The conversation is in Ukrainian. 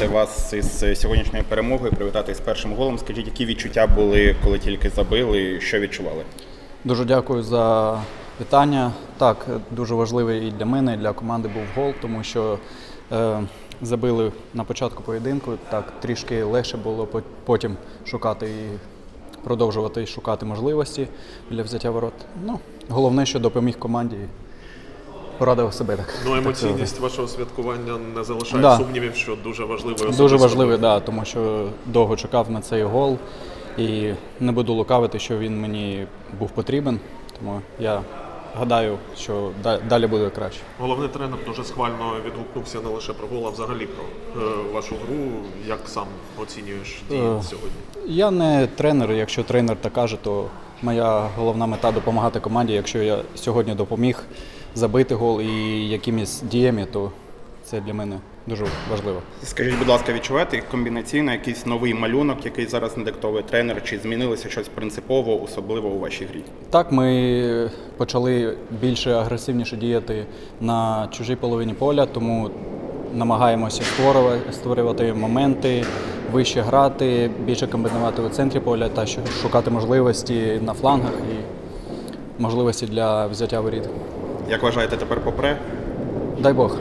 привітати вас із сьогоднішньою перемогою, привітати з першим голом. Скажіть, які відчуття були, коли тільки забили, що відчували? Дуже дякую за вітання. Так, дуже важливий і для мене, і для команди був гол, тому що е, забили на початку поєдинку. Так, трішки легше було по- потім шукати і продовжувати шукати можливості для взяття ворот. Ну, головне, що допоміг команді. Порадив себе так. Ну, так емоційність вашого святкування не залишає Да. сумнівів, що дуже важливий Дуже важливий, да, тому що довго чекав на цей гол і не буду лукавити, що він мені був потрібен. Тому я гадаю, що далі буде краще. Головний тренер дуже схвально відгукнувся не лише про гол, а взагалі про е, вашу гру. Як сам оцінюєш дії Е, сьогодні? Я не тренер. Якщо тренер так каже, то моя головна мета допомагати команді. Якщо я сьогодні допоміг забити гол і якимись діями, то це для мене дуже важливо. Скажіть, будь ласка, відчуваєте комбінаційно якийсь новий малюнок, який зараз надиктовує тренер, чи змінилося щось принципово, особливо у вашій грі? Так, ми почали більше агресивніше діяти на чужій половині поля, тому намагаємося створювати, створювати моменти, вище грати, більше комбінувати у центрі поля та шукати можливості на флангах і можливості для взяття воріт. Як вважаєте, тепер попре? Дай Бог.